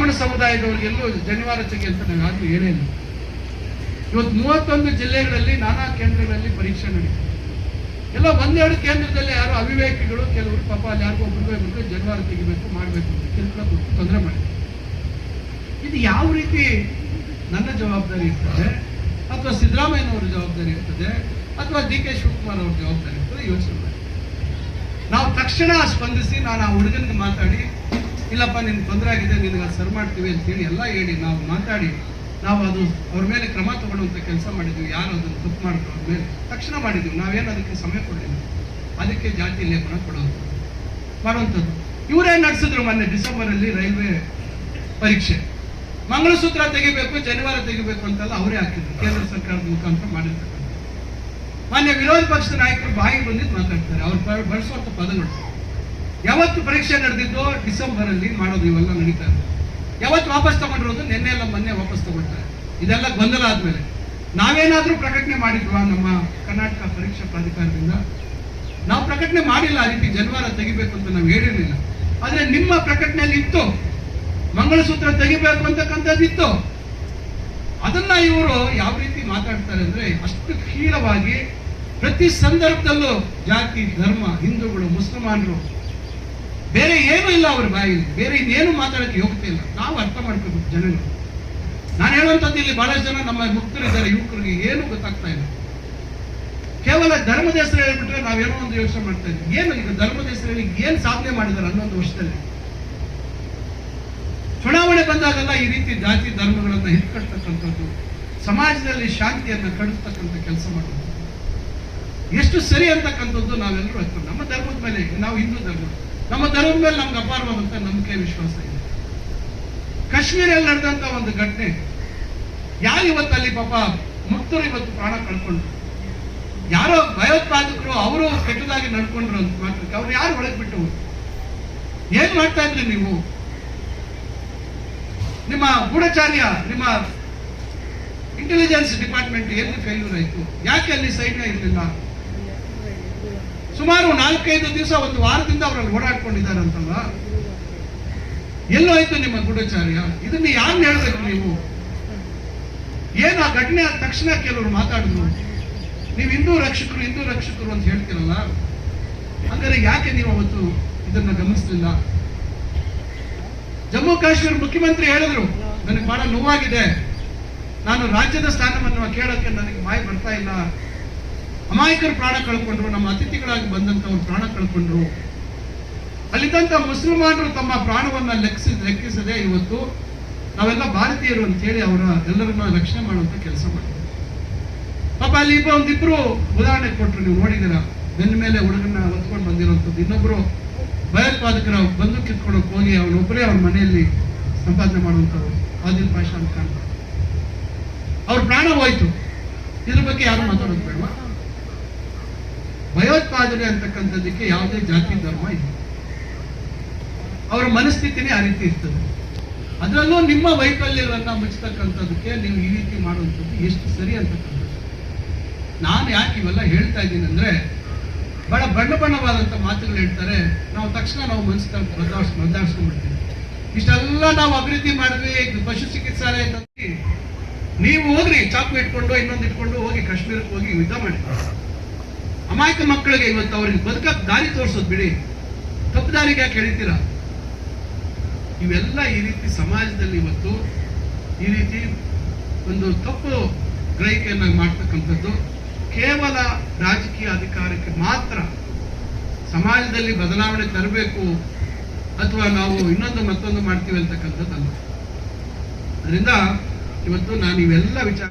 ಬ್ರಾಹ್ಮಣ ಸಮುದಾಯದವರಿಗೆಲ್ಲೂ ಜನಿವಾರತೆಗೆ ಅಂತ ನಾನು ಆಗಲೂ ಇಲ್ಲ. ಇವತ್ತು ಮೂವತ್ತೊಂದು ಜಿಲ್ಲೆಗಳಲ್ಲಿ ನಾನಾ ಕೇಂದ್ರಗಳಲ್ಲಿ ಪರೀಕ್ಷೆ ನಡೀತದೆ. ಎಲ್ಲ ಒಂದೆರಡು ಕೇಂದ್ರದಲ್ಲಿ ಯಾರು ಅವಿವೇಕಿಗಳು, ಕೆಲವರು ಪಾಪ ಅಲ್ಲಿ ಯಾರಿಗೂ ಒಬ್ರಿಗೂ ಬಿಟ್ಟು ಜನಿವಾರ ತೆಗಿಬೇಕು, ಮಾಡಬೇಕು ಕೆಲಸ ತೊಂದರೆ ಮಾಡಿ ಇದು ಯಾವ ರೀತಿ ನನ್ನ ಜವಾಬ್ದಾರಿ ಇರ್ತದೆ, ಅಥವಾ ಸಿದ್ದರಾಮಯ್ಯನವರ ಜವಾಬ್ದಾರಿ ಇರ್ತದೆ, ಅಥವಾ ಡಿ ಕೆ ಶಿವಕುಮಾರ್ ಅವ್ರ ಜವಾಬ್ದಾರಿ ಇರ್ತದೆ, ಯೋಚನೆ ಮಾಡಿ. ನಾವು ತಕ್ಷಣ ಸ್ಪಂದಿಸಿ ನಾನು ಆ ಹುಡುಗನಿಗೆ ಮಾತಾಡಿ ಇಲ್ಲಪ್ಪ, ನಿಮ್ಗೆ ತೊಂದರೆ ಆಗಿದೆ, ನಿನಗೆ ಅದು ಸರಿ ಮಾಡ್ತೀವಿ ಅಂತೇಳಿ ಎಲ್ಲ ಹೇಳಿ, ನಾವು ಮಾತಾಡಿ, ನಾವು ಅದು ಅವ್ರ ಮೇಲೆ ಕ್ರಮ ತಗೊಳ್ಳುವಂಥ ಕೆಲಸ ಮಾಡಿದ್ವಿ, ಯಾರು ಅದನ್ನು ತಪ್ಪು ಮಾಡಿದ್ರು ಅವ್ರ ಮೇಲೆ ತಕ್ಷಣ ಮಾಡಿದ್ವಿ, ನಾವೇನು ಅದಕ್ಕೆ ಸಮಯ ಕೊಡಲಿಲ್ಲ. ಅದಕ್ಕೆ ಜಾತಿ ಲೇಪನ ಕೊಡೋದು. ಮಾಡುವಂಥದ್ದು. ಇವರೇ ನಡೆಸಿದ್ರು ಮೊನ್ನೆ ಡಿಸೆಂಬರಲ್ಲಿ ರೈಲ್ವೆ ಪರೀಕ್ಷೆ. ಮಂಗಳಸೂತ್ರ ತೆಗಿಬೇಕು ಜನಿವಾರ ತೆಗಿಬೇಕು ಅಂತೆಲ್ಲ ಅವರೇ ಹಾಕಿದ್ರು, ಕೇಂದ್ರ ಸರ್ಕಾರದ ಮುಖಾಂತರ ಮಾಡಿರ್ತಕ್ಕಂಥ ಮಾನ್ಯ ವಿರೋಧ ಪಕ್ಷದ ನಾಯಕರು ಬಾಯಿ ಬಂದಿದ್ದು ಮಾತಾಡ್ತಾರೆ, ಅವ್ರು ಬಳಸುವಂಥ ಪದಗಳು. ಯಾವತ್ತು ಪರೀಕ್ಷೆ ನಡೆದಿದ್ದೋ ಡಿಸೆಂಬರ್ ಅಲ್ಲಿ ಮಾಡೋದು ಇವೆಲ್ಲ ನಡೀತಾ ಇದೆ ಯಾವತ್ತು ವಾಪಸ್ ತಗೊಂಡಿರೋದು ನಿನ್ನೆ ಎಲ್ಲ ಮೊನ್ನೆ ವಾಪಸ್ ತಗೊಳ್ತಾರೆ ಇದೆಲ್ಲ ಗೊಂದಲ ಆದ್ಮೇಲೆ. ನಾವೇನಾದ್ರೂ ಪ್ರಕಟಣೆ ಮಾಡಿದ್ವಾ ನಮ್ಮ ಕರ್ನಾಟಕ ಪರೀಕ್ಷಾ ಪ್ರಾಧಿಕಾರದಿಂದ? ನಾವು ಪ್ರಕಟಣೆ ಮಾಡಿಲ್ಲ, ಆ ರೀತಿ ಜನವಾರ ತೆಗಿಬೇಕು ಅಂತ ನಾವು ಹೇಳಿರ್ಲಿಲ್ಲ. ಆದ್ರೆ ನಿಮ್ಮ ಪ್ರಕಟಣೆಯಲ್ಲಿ ಇತ್ತು. ಮಂಗಳಸೂತ್ರ ತೆಗಿಬೇಕು ಅಂತಕ್ಕಂಥದ್ದು ಇತ್ತು ಅದನ್ನ ಇವರು ಯಾವ ರೀತಿ ಮಾತಾಡ್ತಾರೆ ಅಂದ್ರೆ ಅಷ್ಟು ಖೀರವಾಗಿ ಪ್ರತಿ ಸಂದರ್ಭದಲ್ಲೂ ಜಾತಿ, ಧರ್ಮ, ಹಿಂದೂಗಳು, ಮುಸಲ್ಮಾನರು ಬೇರೆ ಏನೂ ಇಲ್ಲ ಅವ್ರ ಬಾಯಿಲಿ ಬೇರೆ ಇನ್ನೇನು ಮಾತಾಡಕ್ಕೆ ಯೋಗ್ಯತೆ ಇಲ್ಲ. ನಾವು ಅರ್ಥ ಮಾಡ್ಕೋಬೇಕು ಜನಗಳು ನಾನು ಹೇಳುವಂಥದ್ದು ಇಲ್ಲಿ ಬಹಳಷ್ಟು ಜನ ನಮ್ಮ ಮುಕ್ತರಿದ್ದಾರೆ ಯುವಕರಿಗೆ ಏನು ಗೊತ್ತಾಗ್ತಾ ಇಲ್ಲ. ಕೇವಲ ಧರ್ಮದ ಹೆಸರು ಹೇಳ್ಬಿಟ್ರೆ ನಾವೇನೋ ಒಂದು ಯೋಚನೆ ಮಾಡ್ತಾ ಇದ್ವಿ ಏನು ಈಗ ಧರ್ಮದ ಹೆಸರಲ್ಲಿ ಏನು ಸಾಧನೆ ಮಾಡಿದ್ದಾರೆ ಹನ್ನೊಂದು ವರ್ಷದಲ್ಲಿ ಚುನಾವಣೆ ಬಂದಾಗೆಲ್ಲ ಈ ರೀತಿ ಜಾತಿ ಧರ್ಮಗಳನ್ನ ಹಿಡ್ಕಡ್ತಕ್ಕಂಥದ್ದು ಸಮಾಜದಲ್ಲಿ ಶಾಂತಿಯನ್ನ ಕಡಿಸ್ತಕ್ಕಂಥ ಕೆಲಸ ಮಾಡುವಂಥದ್ದು ಎಷ್ಟು ಸರಿ ಅಂತಕ್ಕಂಥದ್ದು ನಾವೆಲ್ಲರೂ ನಮ್ಮ ಧರ್ಮದ ಮೇಲೆ, ನಾವು ಹಿಂದೂ ಧರ್ಮ. ನಮ್ಮ ಧರ್ಮದ ಮೇಲೆ ನಮ್ಗೆ ಅಪಾರವಾದಂತ ನಂಬಿಕೆ ವಿಶ್ವಾಸ ಇದೆ. ಕಾಶ್ಮೀರಲ್ಲಿ ನಡೆದಂತ ಒಂದು ಘಟನೆ, ಯಾರು ಇವತ್ತು ಅಲ್ಲಿ ಪಾಪ ಮುಕ್ತರು ಇವತ್ತು ಪ್ರಾಣ ಕಳ್ಕೊಂಡ್ರು? ಯಾರೋ ಭಯೋತ್ಪಾದಕರು ಅವರು ಕೆಟ್ಟದಾಗಿ ನಡ್ಕೊಂಡ್ರು ಅಂತ ಮಾತ್ರಕ್ಕೆ ಅವ್ರು ಯಾರು ಒಳಗೆ ಬಿಟ್ಟು ಏನ್ ಮಾಡ್ತಾ ಇದ್ರಿ ನೀವು? ನಿಮ್ಮ ಗೂಢಚಾರ್ಯ, ನಿಮ್ಮ ಇಂಟೆಲಿಜೆನ್ಸ್ ಡಿಪಾರ್ಟ್ಮೆಂಟ್ ಎಲ್ಲಿ ಫೇಲ್ಯೂರ್ ಆಯ್ತು? ಯಾಕೆ ಅಲ್ಲಿ ಸೈನ್ಯ ಇರಲಿಲ್ಲ? ಸುಮಾರು ನಾಲ್ಕೈದು ದಿವಸ ಒಂದು ವಾರದಿಂದ ಅವರಲ್ಲಿ ಓಡಾಡ್ಕೊಂಡಿದ್ದಾರೆ ಅಂತಲ್ಲ ಎಲ್ಲೋಯ್ತು ನಿಮ್ಮ ಗೂಢಚಾರ್ಯ? ಇದನ್ನ ಯಾರು ಹೇಳಬೇಕು ನೀವು? ಏನು ಆ ಘಟನೆ ಆದ ತಕ್ಷಣ ಕೆಲವರು ಮಾತಾಡಿದ್ರು ನೀವು ಹಿಂದೂ ರಕ್ಷಕರು ಹಿಂದೂ ರಕ್ಷಕರು ಅಂತ ಹೇಳ್ತೀರಲ್ಲ? ಹಂಗಾರೆ ಯಾಕೆ ನೀವು ಅವತ್ತು ಇದನ್ನ ಗಮನಿಸಲಿಲ್ಲ? ಜಮ್ಮು ಕಾಶ್ಮೀರ ಮುಖ್ಯಮಂತ್ರಿ ಹೇಳಿದ್ರು, ನನಗೆ ಬಹಳ ನೋವಾಗಿದೆ. ನಾನು ರಾಜ್ಯದ ಸ್ಥಾನವನ್ನು ಕೇಳೋಕ್ಕೆ ನನಗೆ ಮಾಯ ಬರ್ತಾ ಇಲ್ಲ. ಅಮಾಯಕರು ಪ್ರಾಣ ಕಳ್ಕೊಂಡ್ರು, ನಮ್ಮ ಅತಿಥಿಗಳಾಗಿ ಬಂದಂಥವ್ರು ಪ್ರಾಣ ಕಳ್ಕೊಂಡ್ರು. ಅಲ್ಲಿದ್ದಂತ ಮುಸಲ್ಮಾನರು ತಮ್ಮ ಪ್ರಾಣವನ್ನ ಲೆಕ್ಕಿಸಿ ಲೆಕ್ಕಿಸದೆ ಇವತ್ತು ನಾವೆಲ್ಲ ಭಾರತೀಯರು ಅಂತ ಹೇಳಿ ಅವರ ಎಲ್ಲರನ್ನ ರಕ್ಷಣೆ ಮಾಡುವಂಥ ಕೆಲಸ ಮಾಡ್ತಾರೆ ಪಾಪ ಅಲ್ಲಿ ಇಬ್ಬ ಒಂದಿಬ್ರು ಉದಾಹರಣೆ ಕೊಟ್ರು, ನೀವು ನೋಡಿದಿರ ಬೆನ್ನ ಮೇಲೆ ಹುಡುಗನ್ನ ಹೊತ್ಕೊಂಡು ಬಂದಿರುವಂಥದ್ದು ಇನ್ನೊಬ್ರು ಭಯೋತ್ಪಾದಕರ ಬಂದು ಕಿತ್ಕೊಳಕ್ ಹೋಗಿ ಅವನೊಬ್ಬರೇ ಅವ್ರ ಮನೆಯಲ್ಲಿ ಸಂಪಾದನೆ ಮಾಡುವಂಥವ್ರು, ಆದಿಲ್ ಪಾಷಾ ಅಂತ ಅವ್ರ ಪ್ರಾಣ ಹೋಯ್ತು. ಇದ್ರ ಬಗ್ಗೆ ಯಾರು ಮಾತಾಡೋದು ಬೇಡವಾ ಭಯೋತ್ಪಾದನೆ ಅಂತಕ್ಕಂಥದ್ದಕ್ಕೆ ಯಾವುದೇ ಜಾತಿ ಧರ್ಮ ಇಲ್ಲ. ಅವರ ಮನಸ್ಥಿತಿನೇ ಆ ರೀತಿ ಇರ್ತದೆ. ಅದರಲ್ಲೂ ನಿಮ್ಮ ವೈಫಲ್ಯವನ್ನ ಮುಚ್ಚತಕ್ಕಂಥದ್ದಕ್ಕೆ ನೀವು ಈ ರೀತಿ ಮಾಡುವಂಥದ್ದು ಎಷ್ಟು ಸರಿ ಅಂತಕ್ಕಂಥದ್ದು. ನಾನು ಯಾಕೆ ಇವೆಲ್ಲ ಹೇಳ್ತಾ ಇದ್ದೀನಿ ಅಂದ್ರೆ, ಬಹಳ ಬಣ್ಣ ಬಣ್ಣವಾದಂಥ ಮಾತುಗಳು ಹೇಳ್ತಾರೆ, ನಾವು ತಕ್ಷಣ ನಾವು ಮನಸ್ಸಿನ ಬದಲಾವಣೆ ಬದಲಾಯಿಸ್ಕೊಂಡ್ಬಿಡ್ತೀವಿ ಇಷ್ಟೆಲ್ಲ ನಾವು ಅಭಿವೃದ್ಧಿ ಮಾಡಿದ್ವಿ, ಪಶು ಚಿಕಿತ್ಸಾಲಯ ನೀವು ಹೋಗ್ರಿ ಚಾಕು ಇಟ್ಕೊಂಡು ಇನ್ನೊಂದು ಇಟ್ಕೊಂಡು ಹೋಗಿ, ಕಾಶ್ಮೀರಕ್ಕೆ ಹೋಗಿ ಯುದ್ಧ ಮಾಡಿ. ಅಮಾಯಕ ಮಕ್ಕಳಿಗೆ ಇವತ್ತು ಅವ್ರಿಗೆ ಬದುಕ ದಾರಿ ತೋರಿಸೋದು ಬಿಡಿ. ತಪ್ಪು ದಾರಿಗೆ ಯಾಕೆ ಹೇಳ್ತೀರ ಇವೆಲ್ಲ ಈ ರೀತಿ ಸಮಾಜದಲ್ಲಿ ಇವತ್ತು ಈ ರೀತಿ ಒಂದು ತಪ್ಪು ಗ್ರಹಿಕೆಯನ್ನ ಮಾಡ್ತಕ್ಕಂಥದ್ದು ಕೇವಲ ರಾಜಕೀಯ ಅಧಿಕಾರಕ್ಕೆ ಮಾತ್ರ ಸಮಾಜದಲ್ಲಿ ಬದಲಾವಣೆ ತರಬೇಕು ಅಥವಾ ನಾವು ಇನ್ನೊಂದು ಮತ್ತೊಂದು ಮಾಡ್ತೀವಿ ಅಂತಕ್ಕಂಥದ್ದಲ್ಲ. ಅದರಿಂದ ಇವತ್ತು ನಾನು ಇವೆಲ್ಲ ವಿಚಾರ